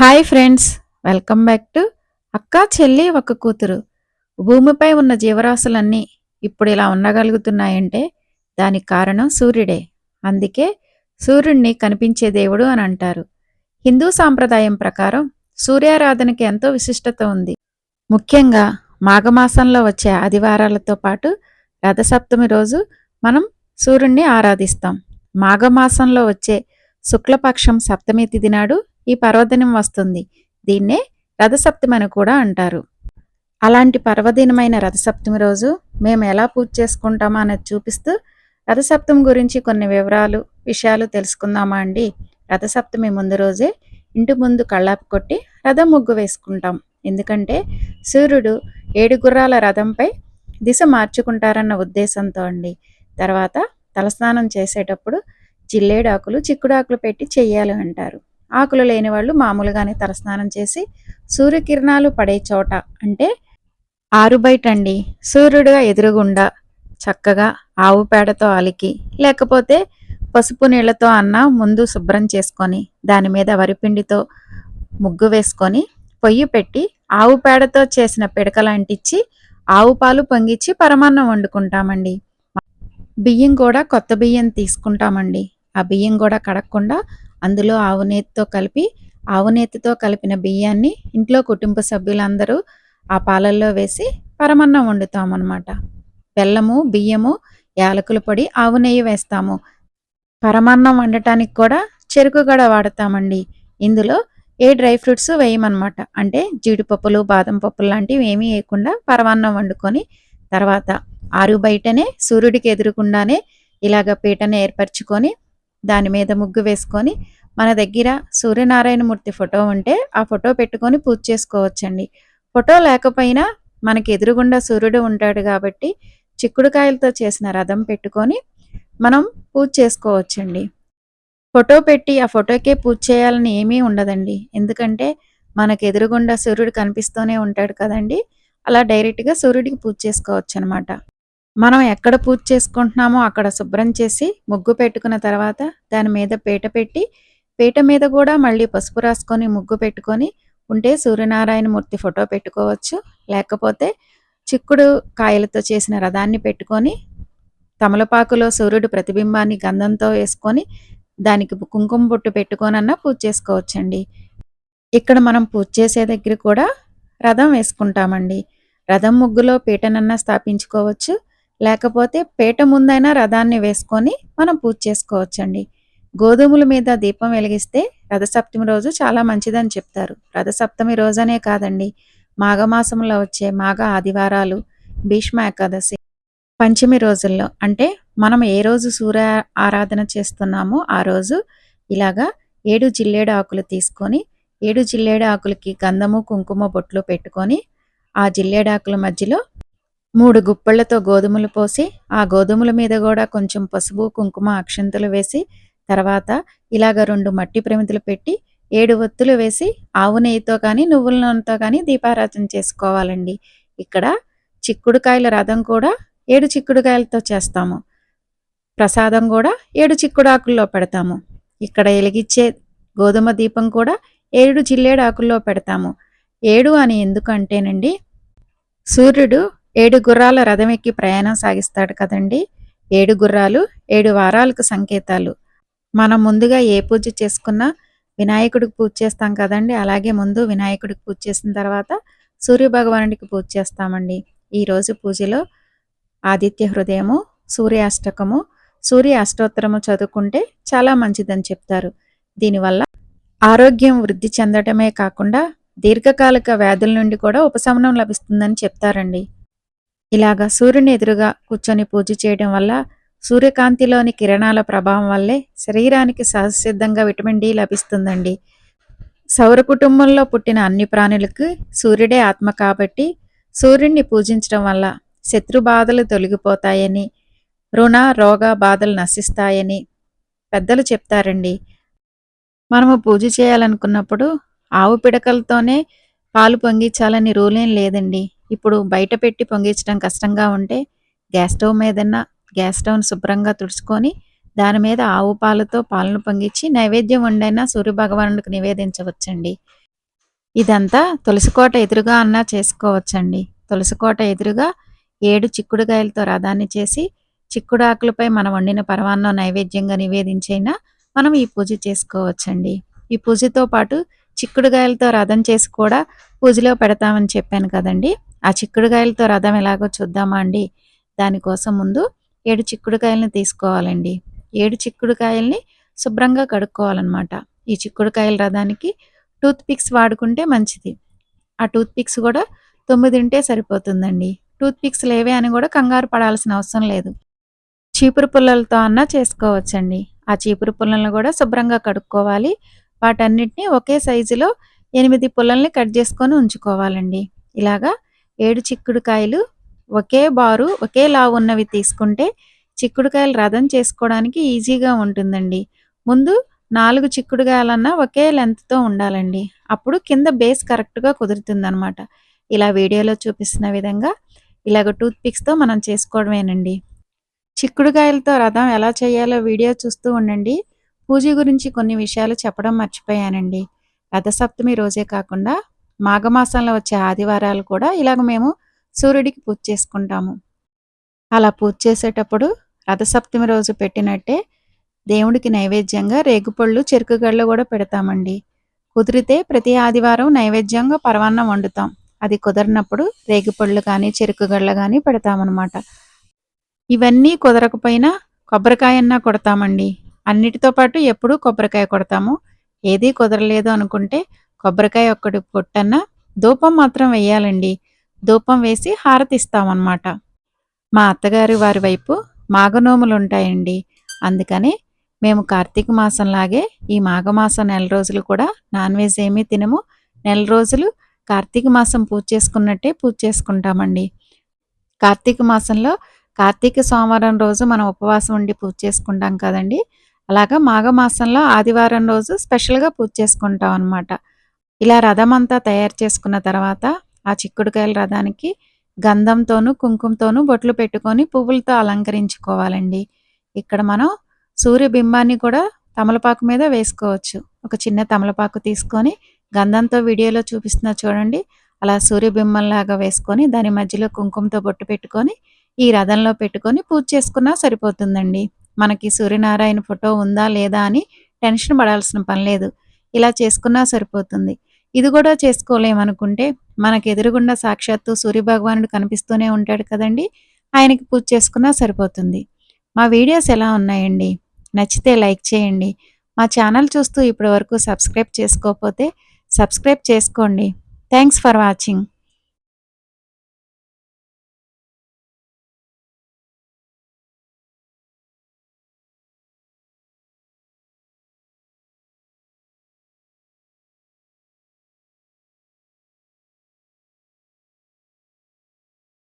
Hi friends welcome back to అక్క చెల్లి ఒక కూతురు. భూమిపై ఉన్న జీవరాశులన్నీ ఇప్పుడు ఇలా ఉండగలుగుతున్నాయంటే దానికి కారణం సూర్యుడే. అందుకే సూర్యుడిని కనిపించే దేవుడు అని అంటారు. హిందూ సాంప్రదాయం ప్రకారం సూర్యారాధనకి ఎంతో విశిష్టత ఉంది. ముఖ్యంగా మాఘమాసంలో వచ్చే ఆదివారాలతో పాటు రథసప్తమి రోజు మనం సూర్యుడిని ఆరాధిస్తాం. మాఘమాసంలో వచ్చే శుక్లపక్షం సప్తమి తిథి నాడు ఈ పర్వదినం వస్తుంది. దీన్నే రథసప్తమి అని కూడా అంటారు. అలాంటి పర్వదినమైన రథసప్తమి రోజు మేము ఎలా పూజ చేసుకుంటామా అనేది చూపిస్తూ రథసప్తమి గురించి కొన్ని వివరాలు విషయాలు తెలుసుకుందామా అండి? రథసప్తమి ముందు రోజే ఇంటి ముందు కళ్ళాపి కొట్టి రథం ముగ్గు వేసుకుంటాం. ఎందుకంటే సూర్యుడు ఏడు గుర్రాల రథంపై దిశ మార్చుకుంటారన్న ఉద్దేశంతో అండి. తర్వాత తలస్నానం చేసేటప్పుడు జిల్లేడాకులు చిక్కుడాకులు పెట్టి చెయ్యాలి అంటారు. ఆకులు లేని వాళ్ళు మామూలుగానే తలస్నానం చేసి సూర్యకిరణాలు పడే చోట అంటే ఆరు బయట అండి సూర్యుడుగా ఎదురుగుండా చక్కగా ఆవు పేడతో అలికి లేకపోతే పసుపు నీళ్ళతో అన్న ముందు శుభ్రం చేసుకొని దాని మీద వరిపిండితో ముగ్గు వేసుకొని పొయ్యి పెట్టి ఆవు పేడతో చేసిన పిడకలు అంటించి ఆవు పాలు పొంగిచ్చి పరమాన్నం వండుకుంటామండి. బియ్యం కూడా కొత్త బియ్యం తీసుకుంటామండి. ఆ బియ్యం కూడా కడగకుండా అందులో ఆవు నేతితో కలిపి ఆవు నేతితో కలిపిన బియ్యాన్ని ఇంట్లో కుటుంబ సభ్యులందరూ ఆ పాలల్లో వేసి పరమన్నం వండుతాం అన్నమాట బెల్లము బియ్యము యాలకుల పొడి ఆవు నెయ్యి వేస్తాము. పరమాన్నం వండటానికి కూడా చెరుకు గడ వాడతామండి. ఇందులో ఏ డ్రై ఫ్రూట్స్ వేయమన్నమాట. అంటే జీడిపప్పులు బాదం పప్పులు లాంటివి ఏమీ వేయకుండా పరమాన్నం వండుకొని తర్వాత ఆరు బయటనే సూర్యుడికి ఎదురుకుండానే ఇలాగ పీటను ఏర్పరచుకొని దాని మీద ముగ్గు వేసుకొని మన దగ్గర సూర్యనారాయణమూర్తి ఫోటో ఉంటే ఆ ఫోటో పెట్టుకొని పూజ చేసుకోవచ్చండి. ఫోటో లేకపోయినా మనకి ఎదురుగుండా సూర్యుడు ఉంటాడు కాబట్టి చిక్కుడుకాయలతో చేసిన రథం పెట్టుకొని మనం పూజ చేసుకోవచ్చండి. ఫోటో పెట్టి ఆ ఫోటోకే పూజ చేయాలని ఏమీ ఉండదండి. ఎందుకంటే మనకు ఎదురుగుండా సూర్యుడు కనిపిస్తూనే ఉంటాడు కదండి. అలా డైరెక్ట్గా సూర్యుడికి పూజ చేసుకోవచ్చు అనమాట మనం ఎక్కడ పూజ చేసుకుంటున్నామో అక్కడ శుభ్రం చేసి ముగ్గు పెట్టుకున్న తర్వాత దాని మీద పీట పెట్టి పీట మీద కూడా మళ్ళీ పసుపు రాసుకొని ముగ్గు పెట్టుకొని ఉంటే సూర్యనారాయణమూర్తి ఫోటో పెట్టుకోవచ్చు. లేకపోతే చిక్కుడు కాయలతో చేసిన రథాన్ని పెట్టుకొని తమలపాకులో సూర్యుడు ప్రతిబింబాన్ని గంధంతో వేసుకొని దానికి కుంకుమ బొట్టు పెట్టుకోనన్నా పూజ చేసుకోవచ్చండి. ఇక్కడ మనం పూజ చేసే దగ్గర కూడా రథం వేసుకుంటామండి. రథం ముగ్గులో పీటనన్నా స్థాపించుకోవచ్చు. లేకపోతే పీట ముందైనా రథాన్ని వేసుకొని మనం పూజ చేసుకోవచ్చండి. గోధుమల మీద దీపం వెలిగిస్తే రథసప్తమి రోజు చాలా మంచిదని చెప్తారు. రథసప్తమి రోజనే కాదండి మాఘమాసంలో వచ్చే మాఘ ఆదివారాలు భీష్మ ఏకాదశి పంచమి రోజుల్లో. అంటే మనం ఏ రోజు సూర్య ఆరాధన చేస్తున్నామో ఆ రోజు ఇలాగా ఏడు జిల్లేడు ఆకులు తీసుకొని ఏడు జిల్లేడు ఆకులకి గంధము కుంకుమ బొట్లు పెట్టుకొని ఆ జిల్లేడాకుల మధ్యలో మూడు గుప్పళ్ళతో గోధుమలు పోసి ఆ గోధుమల మీద కూడా కొంచెం పసుపు కుంకుమ అక్షంతలు వేసి తర్వాత ఇలాగ రెండు మట్టి ప్రమితులు పెట్టి ఏడు ఒత్తులు వేసి ఆవు నెయ్యితో కానీ నువ్వుల నూనెతో కానీ దీపారాధన చేసుకోవాలండి. ఇక్కడ చిక్కుడుకాయల రథం కూడా ఏడు చిక్కుడుకాయలతో చేస్తాము. ప్రసాదం కూడా ఏడు చిక్కుడాకుల్లో పెడతాము. ఇక్కడ వెలిగించే గోధుమ దీపం కూడా ఏడు జిల్లేడు ఆకుల్లో పెడతాము. ఏడు అని ఎందుకంటేనండి సూర్యుడు ఏడు గుర్రాల రథం ఎక్కి ప్రయాణం సాగిస్తాడు కదండి. ఏడు గుర్రాలు ఏడు వారాలకు సంకేతాలు. మనం ముందుగా ఏ పూజ చేసుకున్నా వినాయకుడికి పూజ చేస్తాం కదండి. అలాగే ముందు వినాయకుడికి పూజ చేసిన తర్వాత సూర్య భగవానుడికి పూజ చేస్తామండి. ఈరోజు పూజలో ఆదిత్య హృదయము సూర్య అష్టకము సూర్య అష్టోత్తరము చదువుకుంటే చాలా మంచిదని చెప్తారు. దీనివల్ల ఆరోగ్యం వృద్ధి చెందటమే కాకుండా దీర్ఘకాలిక వ్యాధుల నుండి కూడా ఉపశమనం లభిస్తుందని చెప్తారండి. ఇలాగా సూర్యుని ఎదురుగా కూర్చొని పూజ చేయడం వల్ల సూర్యకాంతిలోని కిరణాల ప్రభావం వల్లే శరీరానికి సహజసిద్ధంగా విటమిన్ డి లభిస్తుందండి. సౌర కుటుంబంలో పుట్టిన అన్ని ప్రాణులకు సూర్యుడే ఆత్మ కాబట్టి సూర్యుడిని పూజించడం వల్ల శత్రు బాధలు తొలగిపోతాయని రుణ రోగ బాధలు నశిస్తాయని పెద్దలు చెప్తారండి. మనము పూజ చేయాలనుకున్నప్పుడు ఆవు పిడకలతోనే పాలు పొంగించాలని రూలేం లేదండి. ఇప్పుడు బయట పెట్టి పొంగించడం కష్టంగా ఉంటే గ్యాస్ స్టవ్ మీదన్నా గ్యాస్ స్టవ్ని శుభ్రంగా తుడుచుకొని దాని మీద ఆవు పాలతో పాలను పొంగించి నైవేద్యం వండైనా సూర్యభగవానుడికి నివేదించవచ్చండి. ఇదంతా తులసికోట ఎదురుగా అన్నా చేసుకోవచ్చండి. తులసికోట ఎదురుగా ఏడు చిక్కుడుకాయలతో రథాన్ని చేసి చిక్కుడాకులపై మనం వండిన పరమాన్నం నైవేద్యంగా నివేదించైనా మనం ఈ పూజ చేసుకోవచ్చండి. ఈ పూజతో పాటు చిక్కుడుగాయలతో రథం చేసి కూడా పూజలో పెడతామని చెప్పాను కదండి. ఆ చిక్కుడుకాయలతో రథం ఎలాగో చూద్దామా అండి? దానికోసం ముందు ఏడు చిక్కుడుకాయలని తీసుకోవాలండి. ఏడు చిక్కుడుకాయల్ని శుభ్రంగా కడుక్కోవాలన్నమాట. ఈ చిక్కుడుకాయల రథానికి టూత్ పిక్స్ వాడుకుంటే మంచిది. ఆ టూత్ పిక్స్ కూడా తొమ్మిది ఉంటే సరిపోతుందండి. టూత్ పిక్స్ లేవే అని కూడా కంగారు పడాల్సిన అవసరం లేదు. చీపురు పుల్లలతో అన్నా చేసుకోవచ్చండి. ఆ చీపురు పుల్లలను కూడా శుభ్రంగా కడుక్కోవాలి. వాటన్నిటిని ఒకే సైజులో ఎనిమిది పుల్లల్ని కట్ చేసుకొని ఉంచుకోవాలండి. ఇలాగా ఏడు చిక్కుడుకాయలు ఒకే బారు ఒకే లావు ఉన్నవి తీసుకుంటే చిక్కుడుకాయలు రథం చేసుకోవడానికి ఈజీగా ఉంటుందండి. ముందు నాలుగు చిక్కుడుకాయలన్నా ఒకే లెంత్తో ఉండాలండి. అప్పుడు కింద బేస్ కరెక్ట్గా కుదురుతుందనమాట ఇలా వీడియోలో చూపిస్తున్న విధంగా ఇలాగ టూత్ పిక్స్తో మనం చేసుకోవడమేనండి. చిక్కుడుకాయలతో రథం ఎలా చేయాలో వీడియో చూస్తూ ఉండండి. పూజ గురించి కొన్ని విషయాలు చెప్పడం మర్చిపోయానండి. రథసప్తమి రోజే కాకుండా మాఘమాసంలో వచ్చే ఆదివారాలు కూడా ఇలాగ మేము సూర్యుడికి పూజ చేసుకుంటాము. అలా పూజ చేసేటప్పుడు రథసప్తమి రోజు పెట్టినట్టే దేవుడికి నైవేద్యంగా రేగుపళ్ళు చెరుకుగళ్ళు కూడా పెడతామండి. కుదిరితే ప్రతి ఆదివారం నైవేద్యంగా పరవాన్నం వండుతాం. అది కుదరినప్పుడు రేగిపళ్ళు కానీ చెరుకుగళ్ళ కానీ పెడతామన్నమాట. ఇవన్నీ కుదరకపోయినా కొబ్బరికాయన్నా కొడతామండి. అన్నిటితో పాటు ఎప్పుడూ కొబ్బరికాయ కొడతాము. ఏదీ కుదరలేదు అనుకుంటే కొబ్బరికాయ ఒక్కటి పొట్టన్నా ధూపం మాత్రం వేయాలండి ధూపం వేసి హారతిస్తామన్నమాట. మా అత్తగారి వారి వైపు మాఘనోములు ఉంటాయండి అందుకని మేము కార్తీక మాసంలాగే ఈ మాఘమాసం నెల రోజులు కూడా నాన్ వెజ్ ఏమీ తినము. నెల రోజులు కార్తీక మాసం పూజ చేసుకున్నట్టే పూజ చేసుకుంటామండి. కార్తీక మాసంలో కార్తీక సోమవారం రోజు మనం ఉపవాసం ఉండి పూజ చేసుకుంటాం కదండి. అలాగా మాఘమాసంలో ఆదివారం రోజు స్పెషల్గా పూజ చేసుకుంటాం అనమాట ఇలా రథం అంతా తయారు చేసుకున్న తర్వాత ఆ చిక్కుడుకాయల రథానికి గంధంతోనూ కుంకుమతోనూ బొట్లు పెట్టుకొని పువ్వులతో అలంకరించుకోవాలండి. ఇక్కడ మనం సూర్యబింబాన్ని కూడా తమలపాకు మీద వేసుకోవచ్చు. ఒక చిన్న తమలపాకు తీసుకొని గంధంతో వీడియోలో చూపిస్తున్నా చూడండి. అలా సూర్యబింబంలాగా వేసుకొని దాని మధ్యలో కుంకుమతో బొట్టు పెట్టుకొని ఈ రథంలో పెట్టుకొని పూజ చేసుకున్నా సరిపోతుందండి. మనకి సూర్యనారాయణ ఫోటో ఉందా లేదా అని టెన్షన్ పడాల్సిన పని లేదు. ఇలా చేసుకున్నా సరిపోతుంది. ఇది కూడా చేసుకోలేమనుకుంటే మనకు ఎదురుగుండా సాక్షాత్తు సూర్యభగవానుడు కనిపిస్తూనే ఉంటాడు కదండి. ఆయనకి పూజ చేసుకున్నా సరిపోతుంది. మా వీడియోస్ ఎలా ఉన్నాయండి? నచ్చితే లైక్ చేయండి. మా ఛానల్ చూస్తూ ఇప్పటి వరకు సబ్స్క్రైబ్ చేసుకోకపోతే సబ్స్క్రైబ్ చేసుకోండి. Thanks for watching.